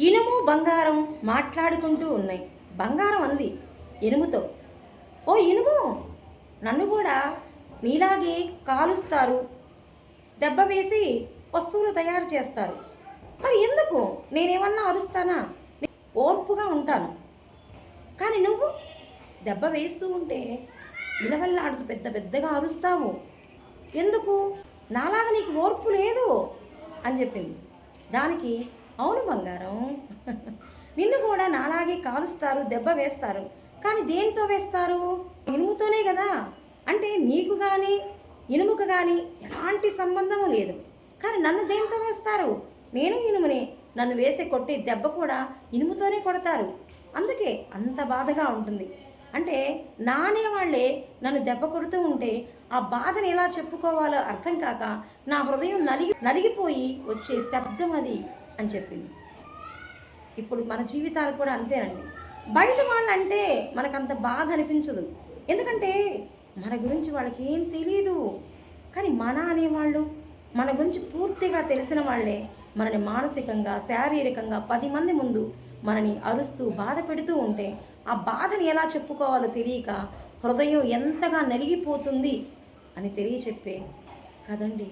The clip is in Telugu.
ఇనుము బంగారం మాట్లాడుకుంటూ ఉన్నాయి. బంగారం అంది ఇనుముతో ఓ ఇనుము నన్ను కూడా మీలాగే కాలుస్తారు. దెబ్బ వేసి వస్తువులు తయారు చేస్తారు. మరి ఎందుకు? నేనేమన్నా అరుస్తానా? ఓర్పుగా ఉంటాను. కానీ నువ్వు దెబ్బ వేస్తూ ఉంటే విలవల్లాడుతూ పెద్ద పెద్దగా అరుస్తావు. ఎందుకు? నాలాగా నీకు ఓర్పు లేదు అని చెప్పింది. దానికి అవును బంగారం నిన్ను కూడా నాలాగే కాలుస్తారు దెబ్బ వేస్తారు. కానీ దేనితో వేస్తారు? ఇనుముతోనే కదా. అంటే నీకు కానీ ఇనుముకు కానీ ఎలాంటి సంబంధము లేదు. కానీ నన్ను దేనితో వేస్తారు? నేను ఇనుమునే. నన్ను వేసే కొట్టే దెబ్బ కూడా ఇనుముతోనే కొడతారు. అందుకే అంత బాధగా ఉంటుంది. అంటే నానే వాళ్ళే నన్ను దెబ్బ కొడుతూ ఉంటే ఆ బాధను ఎలా చెప్పుకోవాలో అర్థం కాక నా హృదయం నలిగి నలిగిపోయి వచ్చే శబ్దం అది అని చెప్పింది. ఇప్పుడు మన జీవితాలు కూడా అంతేనండి బయట వాళ్ళంటే మనకంత బాధ అనిపించదు. ఎందుకంటే మన గురించి వాళ్ళకి ఏం తెలియదు కానీ మన అనేవాళ్ళు మన గురించి పూర్తిగా తెలిసిన వాళ్ళే మనని మానసికంగా శారీరకంగా పది మంది ముందు మనని అరుస్తూ బాధ పెడుతూ ఉంటే ఆ బాధని ఎలా చెప్పుకోవాలో తెలియక హృదయం ఎంతగా నలిగిపోతుంది అని తెలియచెప్పే. కదండి.